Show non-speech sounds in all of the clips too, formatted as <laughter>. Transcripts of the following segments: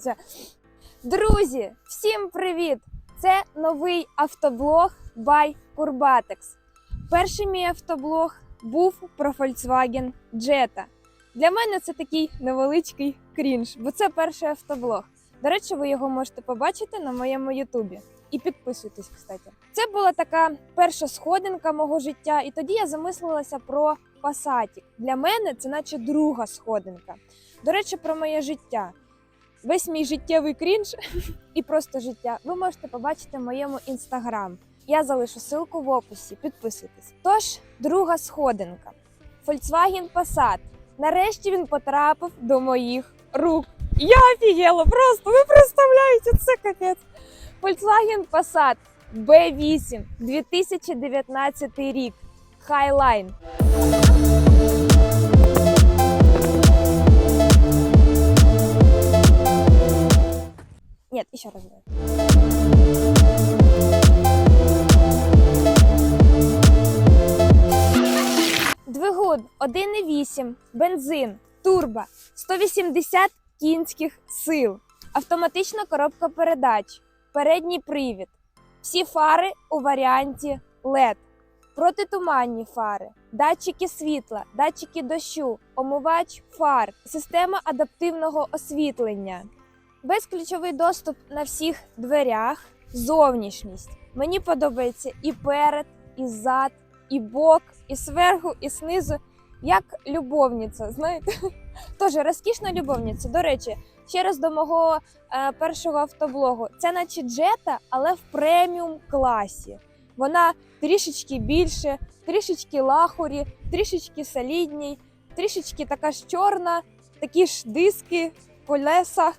працюєш? Друзі, всім привіт! Це новий автоблог by Kurbatex. Перший мій автоблог був про Volkswagen Jetta. Для мене це такий невеличкий крінж, бо це перший автоблог. До речі, ви його можете побачити на моєму Ютубі. І підписуйтесь, кстати. Це була така перша сходинка мого життя, і тоді я замислилася про Passatік. Для мене це наче друга сходинка. До речі, про моє життя. Весь мій життєвий крінж <laughs> і просто життя ви можете побачити в моєму інстаграм. Я залишу ссылку в описі. Підписуйтесь. Тож, друга сходинка. Volkswagen Passat. Нарешті він потрапив до моїх рук. Я офігела просто. Ви представляєте, це капець. Volkswagen Passat B8 2019 рік. Highline. Нет, еще раз. Двигун 1,8, бензин, турбо, 180 кінських сил, автоматична коробка передач, передній привід, всі фари у варіанті LED, протитуманні фари, датчики світла, датчики дощу, омивач фар, система адаптивного освітлення, безключовий доступ на всіх дверях, зовнішність. Мені подобається і перед, і зад, і бок, і зверху, і знизу. Як любовниця, знаєте? <laughs> Тоже розкішна любовниця. До речі, ще раз до мого е, першого автоблогу. Це наче джета, але в преміум класі. Вона трішечки більше, трішечки лахурі, трішечки солідній, трішечки така ж чорна, такі ж диски, колеса,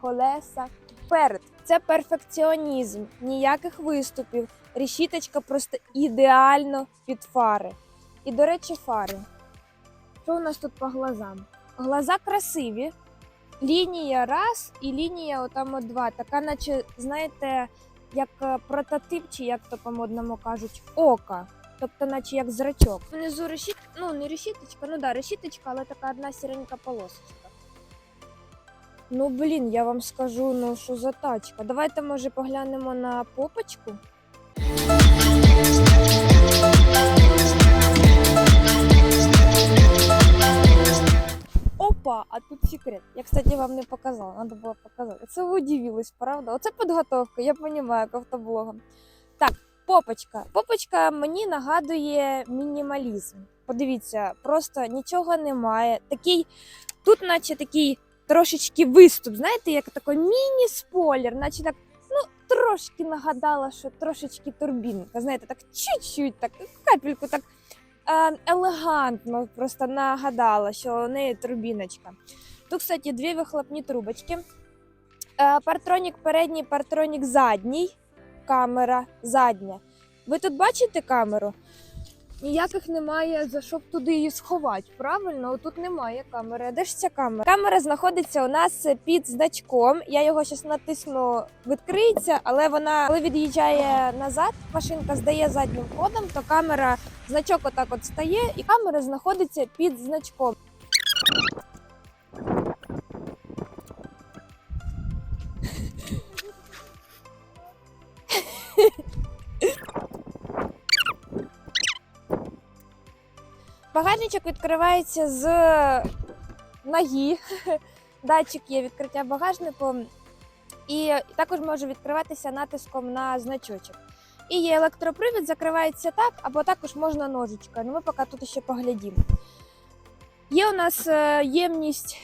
колеса. Перед це перфекціонізм, ніяких виступів. Решіточка просто ідеально під фари. І, до речі, фари. Що у нас тут по глазам? Глаза красиві. Лінія раз і лінія отам от два. Така, наче, знаєте, як е, прототип, чи як то по-модному кажуть, ока. Тобто, наче як зрачок. Внизу решіт... ну не решіточка, ну да, решіточка, але така одна сіренька полосочка. Ну блін, я вам скажу, ну що за тачка. Давайте, може, поглянемо на попочку. Опа, а тут секрет. Я, кстати, вам не показала, надо было показать. Це ви удивились, правда? Оце підготовка, я розумію, к автоблогам. Так, попочка. Попочка мені нагадує мінімалізм. Подивіться, просто нічого немає. Такий, тут, наче такий трошечки виступ, знаєте, як такий міні-спойлер, наче так, ну, трошки нагадала, що трошечки турбінка. Знаєте, так чуть-чуть, так, капельку так е, елегантно просто нагадала, що у неї турбіночка. Тут, кстати, дві вихлопні трубочки. Е, Партронік передній, партронік задній. Камера задня. Ви тут бачите камеру? Ніяких немає за що туди її сховати. Правильно, тут немає камери. Де ж ця камера? Камера знаходиться у нас під значком. Я його зараз натисну, відкриється, але вона, коли від'їжджає назад, машинка здає заднім ходом, то камера, значок отак от стає, і камера знаходиться під значком. Багажничок відкривається з ноги. <laughs> Датчик є відкриття багажнику, і також може відкриватися натиском на значочок. І є електропривід, закривається так, або також можна ножичкою. Ну, ми поки тут ще поглядімо. Є у нас е, ємність,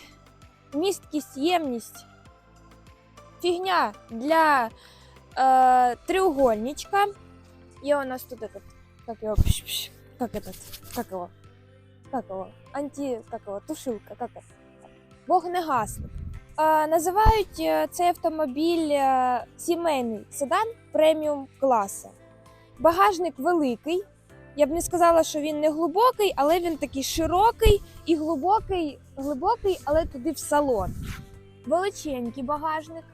місткість, ємність, фігня для е, треугольничка. Є у нас тут его, пш-пш, как этот, как его, как его, анти, как его, тушилка, как это, вогнегасник. Е, називають цей автомобіль е, сімейний седан преміум класу. Багажник великий. Я б не сказала, що він не глибокий, але він такий широкий і глибокий, глибокий, але туди в салон. Величенький багажник.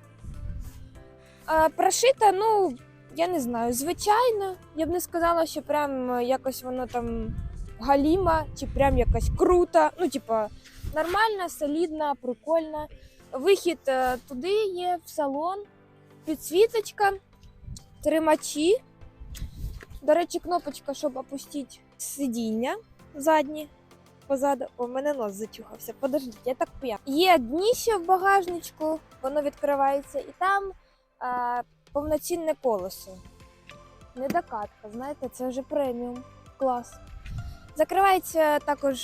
Е, Прошита, ну, я не знаю, звичайно. Я б не сказала, що прям е, якось воно там галіма, чи прям якось круто. Ну, типа, Нормальна, солідна, прикольна. Вихід е, туди є в салон, підсвіточка, тримачі. До речі, кнопочка, щоб опустити сидіння задні. Позаду. В мене нос зачухався. Подождіть, я так п'я. Є дніще в багажничку, воно відкривається, і там а, повноцінне колесо. Не докатка, знаєте, це вже преміум. Клас. Закривається також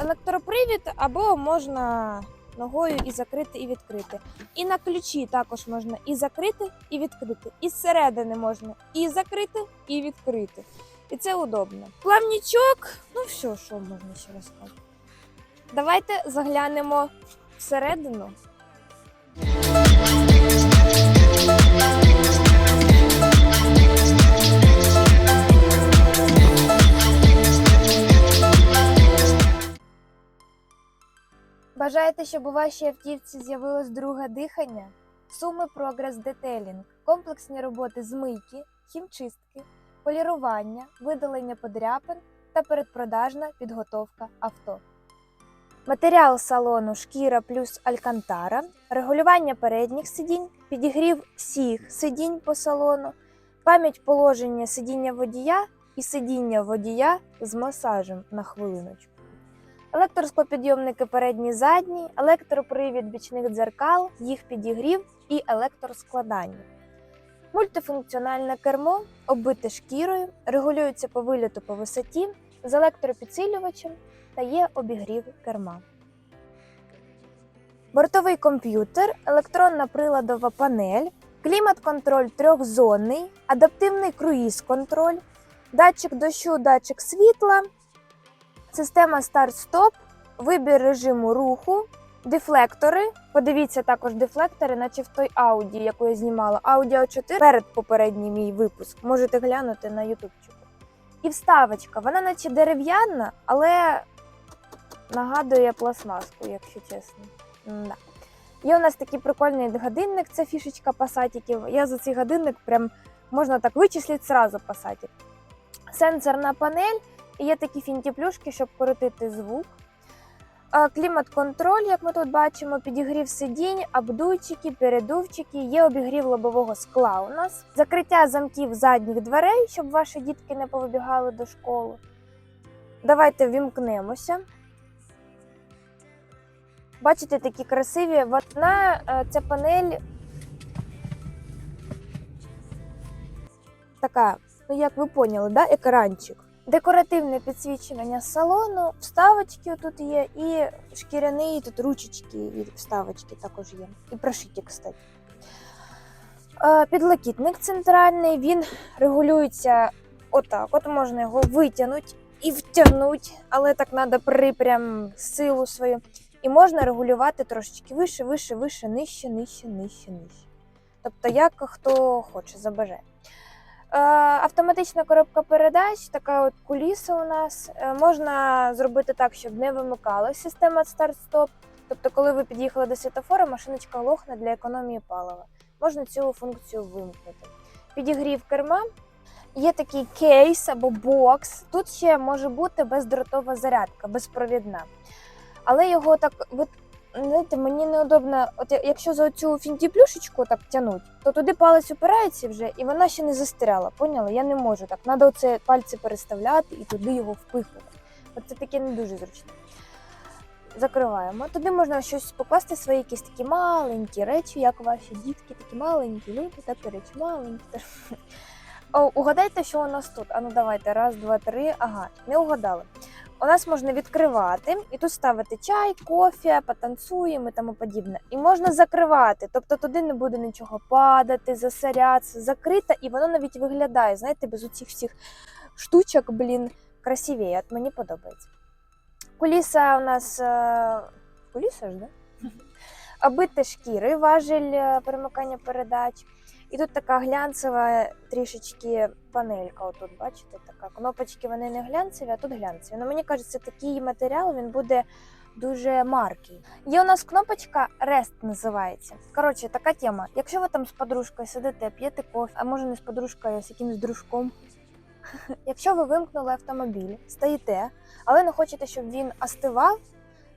електропривід, або можна ногою і закрити, і відкрити. І на ключі також можна і закрити, і відкрити. І зсередини можна і закрити, і відкрити. І це удобно. Плавнічок, ну все, що можна ще розказати. Давайте заглянемо всередину. Бажаєте, щоб у вашій автівці з'явилось друге дихання? Суми Прогрес Детейлінг, комплексні роботи з мийки, хімчистки, полірування, видалення подряпин та передпродажна підготовка авто. Матеріал салону шкіра плюс алькантара, регулювання передніх сидінь, підігрів всіх сидінь по салону, пам'ять положення сидіння водія і сидіння водія з масажем на хвилиночку. Електросклопідйомники передні задні, електропривід бічних дзеркал, їх підігрів і електроскладання. Мультифункціональне кермо, оббите шкірою, регулюється по виліту по висоті з електропідсилювачем та є обігрів керма. Бортовий комп'ютер, електронна приладова панель, клімат-контроль трьохзонний, адаптивний круїз-контроль, датчик дощу, датчик світла, система старт-стоп, вибір режиму руху, дефлектори. Подивіться також дефлектори, наче в той Audi, яку я знімала. A 4 перед попередній мій випуск. Можете глянути на ютубчику. І вставочка, вона наче дерев'яна, але нагадує пластмаску, якщо чесно. Да. Є у нас такий прикольний годинник, це фішечка пасатіків. Я за цей годинник прям можна так вичислити зразу пасатік. Сенсорна панель, є такі фінтіплюшки, щоб коротити звук. Клімат-контроль, як ми тут бачимо, підігрів сидінь, абдуйчики, передувчики, є обігрів лобового скла у нас, закриття замків задніх дверей, щоб ваші дітки не повибігали до школи. Давайте вімкнемося. Бачите, такі красиві. Вона е, ця панель така, ну як ви поняли, да? екранчик. Декоративне підсвічування салону, вставочки тут є, і шкіряний тут ручечки і вставочки також є. І прошиті, кстати. Е, Підлокітник центральний, він регулюється отак. От можна його витягнути і втягнути, але так треба при прям силу свою. І можна регулювати трошечки вище, вище, вище, нижче, нижче, нижче, нижче. Тобто, як хто хоче, забажає. Е, Автоматична коробка передач, така от куліса у нас. Е, Можна зробити так, щоб не вимикалась система старт-стоп. Тобто, коли ви під'їхали до світофора, машиночка лохне для економії палива. Можна цю функцію вимкнути. Підігрів керма. Є такий кейс або бокс. Тут ще може бути бездротова зарядка, безпровідна. Але його так, знаєте, мені неудобно, от якщо за цю фінтіплюшечку так тянуть, то туди палець упирається вже, і вона ще не застряла. Поняли? Я не можу так. Треба оце пальці переставляти і туди його впихнути. Оце таке не дуже зручно. Закриваємо. Туди можна щось покласти свої якісь такі маленькі речі, як ваші дітки, такі маленькі люди, такі речі маленькі. <laughs> О, угадайте, що у нас тут. А ну давайте, раз, два, три. Ага, не угадали. У нас можна відкривати і тут ставити чай, кофе, потанцюємо і тому подібне. І можна закривати, тобто туди не буде нічого падати, засорятися, закрита, і воно навіть виглядає, знаєте, без оцих всіх штучок, блін, красивіє. От мені подобається. Куліса у нас. е, Куліса ж, да? <laughs> Оббите шкіри, важель е, перемикання передач. І тут така глянцева трішечки панелька. Отут, бачите, така. Кнопочки вони не глянцеві, а тут глянцеві. Ну, мені кажеться, такий матеріал він буде дуже маркий. Є у нас кнопочка Rest називається. Коротше, така тема. Якщо ви там з подружкою сидите, п'єте кофе, а може не з подружкою, а з якимось дружком. <laughs> Якщо ви вимкнули автомобіль, стоїте, але не хочете, щоб він остивав,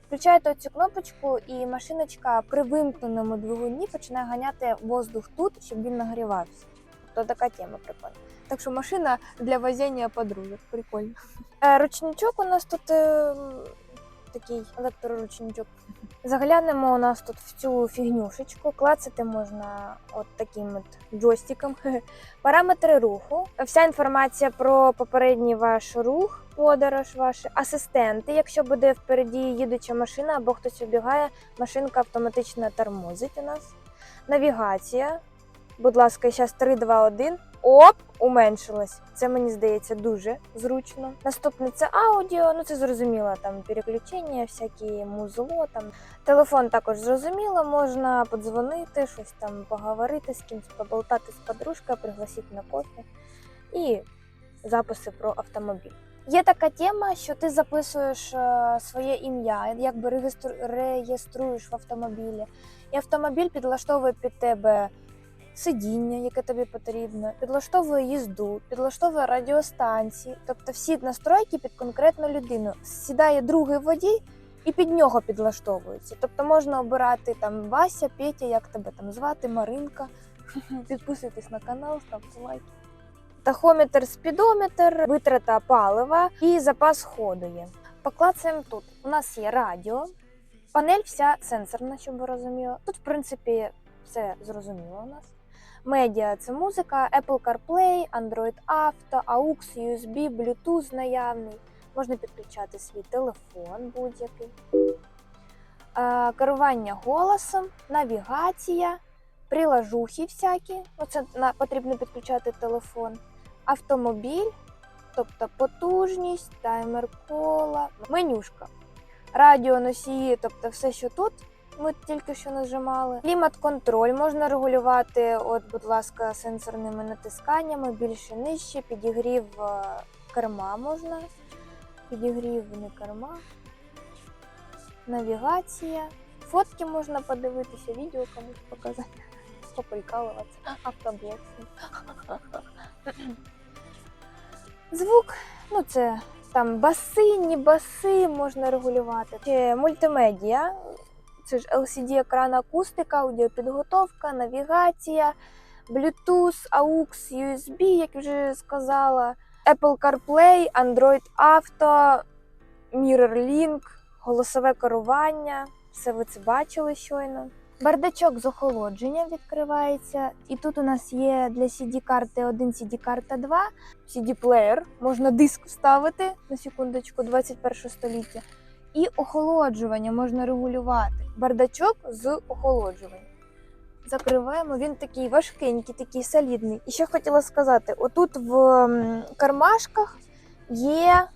Включаєте цю кнопочку, і машиночка при вимкненому двигуні починає ганяти воздух тут, щоб він нагрівався. Тобто така тема прикольна. Так що машина для возіння подружок. Прикольно. Е, ручничок у нас тут е, м, такий електроручничок. Заглянемо у нас тут в цю фігнюшечку. Клацати можна от таким от джойстиком. <laughs> Параметри руху, вся інформація про попередній ваш рух, подорож, ваші асистенти. Якщо буде впереді їдуча машина або хтось обігає, машинка автоматично тормозить у нас. Навігація. Будь ласка, зараз 3, 2, 1. Оп, уменшилось. Це мені здається дуже зручно. Наступне це аудіо. Ну це зрозуміло, там переключення, всякі музло. Там телефон також зрозуміло. Можна подзвонити, щось там поговорити з кимось, поболтати з подружкою, пригласити на кофе і записи про автомобіль. Є така тема, що ти записуєш е, своє ім'я, якби реєстру- реєструєш в автомобілі, і автомобіль підлаштовує під тебе сидіння, яке тобі потрібно, підлаштовує їзду, підлаштовує радіостанції, тобто всі настройки під конкретну людину. Сідає другий водій і під нього підлаштовується. Тобто можна обирати там Вася, Петя, як тебе там звати, Маринка. <laughs> Підписуйтесь на канал, ставте лайки. Тахометр, спідометр, витрата палива і запас ходу є. Поклацаємо тут. У нас є радіо, панель вся сенсорна, щоб ви розуміли. Тут, в принципі, все зрозуміло у нас. Медіа це музика, Apple CarPlay, Android Auto, AUX, USB, Bluetooth наявний. Можна підключати свій телефон будь-який. Керування голосом, навігація, прилажухи всякі. Оце потрібно підключати телефон. Автомобіль, тобто потужність, таймер кола, менюшка. Радіоносії, тобто все, що тут ми тільки що нажимали. Клімат-контроль можна регулювати, от, будь ласка, сенсорними натисканнями, більше нижче, підігрів е, керма можна. Підігрів не керма. Навігація. Фотки можна подивитися, відео комусь показати, поприкалуватися. Автоблок. Звук, ну це там баси, не баси можна регулювати. Ще мультимедіа. Це ж LCD екран акустика, аудіопідготовка, навігація, Bluetooth, AUX, USB, як вже сказала, Apple CarPlay, Android Auto, MirrorLink, голосове керування. Все ви це бачили щойно. Бардачок з охолодження відкривається. І тут у нас є для CD-карти 1, CD-карта 2, CD-плеєр. Можна диск вставити на секундочку 21 століття. І охолоджування можна регулювати. Бардачок з охолоджуванням. Закриваємо, він такий важкенький, такий солідний. І ще хотіла сказати: отут в кармашках є,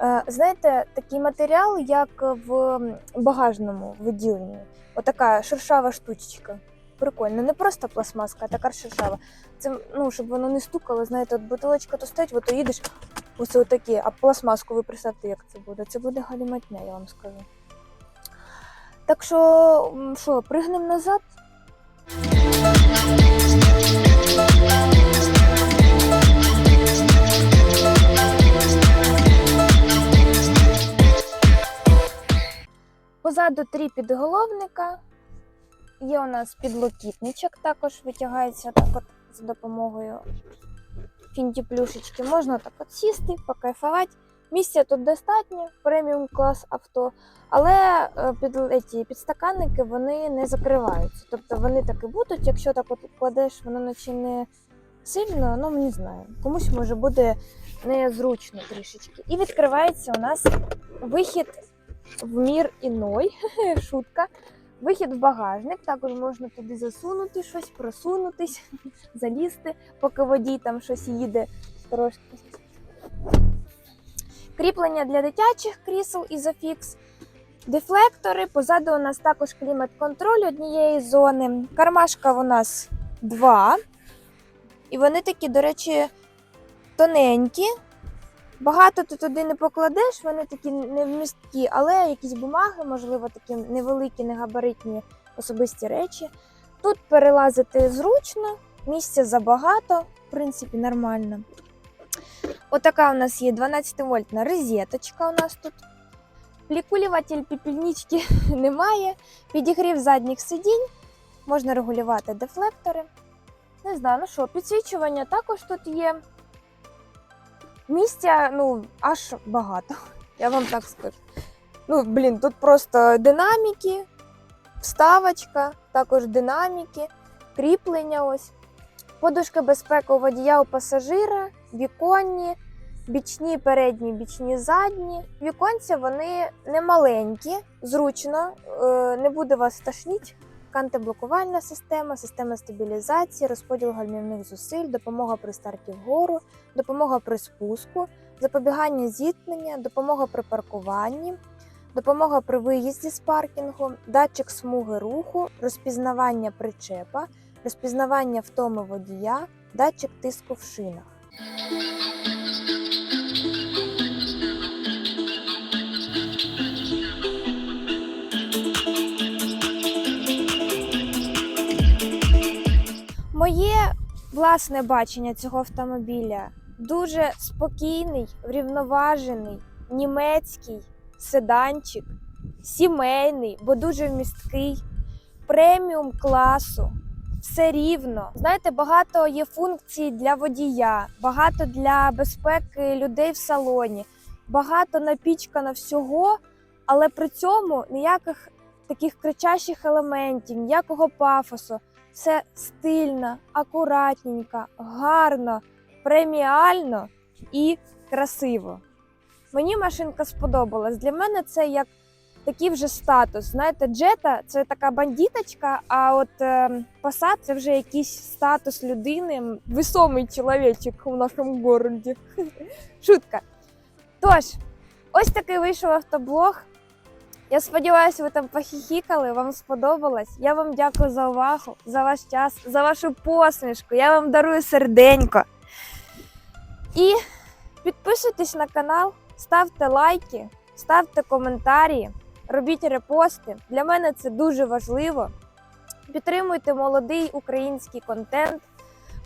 е, знаєте, такий матеріал, як в багажному відділенні. Отака шершава штучечка. Прикольно, не просто пластмаска, а така шершава. Це ну, щоб воно не стукало, знаєте, от бутилочка то стоїть, от їдеш, Ось отакі, а пластмаску ви представте, як це буде. Це буде галіматня, я вам скажу. Так що, що, пригнемо назад? Позаду три підголовника. Є у нас підлокітничок, також витягається так от за допомогою фінті-плюшечки. Можна так от сісти, покайфувати. Місця тут достатньо, преміум клас авто, але е, під, ці, підстаканники вони не закриваються. Тобто вони так і будуть, якщо так от кладеш, воно наче не сильно, ну не знаю. Комусь може бути незручно трішечки. І відкривається у нас вихід в мір іной, <laughs> шутка. Вихід в багажник, також можна туди засунути щось, просунутись, <laughs> залізти, поки водій там щось їде трошки. Кріплення для дитячих крісел Isofix. Дефлектори. Позаду у нас також клімат-контроль однієї зони. Кармашка у нас два. І вони такі, до речі, тоненькі. Багато ти туди не покладеш, вони такі невмісткі, але якісь бумаги, можливо, такі невеликі, негабаритні особисті речі. Тут перелазити зручно, місця забагато, в принципі, нормально. Отака у нас є 12 вольтна розеточка у нас тут. Облікулюватель піпільнички <laughs> немає. Підігрів задніх сидінь. Можна регулювати дефлектори. Не знаю, ну що, підсвічування також тут є. Місця, ну, аж багато. <laughs> Я вам так скажу. Ну, блін, тут просто динаміки, вставочка, також динаміки, кріплення ось. Подушка безпеки у водія у пасажира, віконні, бічні, передні, бічні, задні. Віконці вони не маленькі, зручно, е, не буде вас тошніть. Антиблокувальна система, система стабілізації, розподіл гальмівних зусиль, допомога при старті вгору, допомога при спуску, запобігання зіткнення, допомога при паркуванні, допомога при виїзді з паркінгу, датчик смуги руху, розпізнавання причепа, розпізнавання втоми водія, датчик тиску в шинах. Моє власне бачення цього автомобіля дуже спокійний, врівноважений, німецький седанчик, сімейний, бо дуже вмісткий, преміум класу. Все рівно. Знаєте, багато є функцій для водія, багато для безпеки людей в салоні, багато напічкано всього, але при цьому ніяких таких кричащих елементів, ніякого пафосу. Все стильно, акуратненько, гарно, преміально і красиво. Мені машинка сподобалась. Для мене це як такий вже статус. Знаєте, джета це така бандіточка, а от е, Passat це вже якийсь статус людини, висомий чоловічок у нашому городі. <laughs> Шутка. Тож, ось такий вийшов автоблог. Я сподіваюся, ви там похіхікали, вам сподобалось. Я вам дякую за увагу, за ваш час, за вашу посмішку. Я вам дарую серденько. І підписуйтесь на канал, ставте лайки, ставте коментарі, робіть репости. Для мене це дуже важливо. Підтримуйте молодий український контент,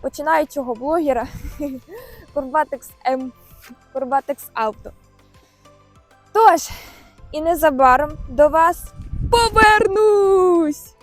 починаючого блогера <laughs> Курбатекс М, Курбатекс Авто. Тож, і незабаром до вас повернусь!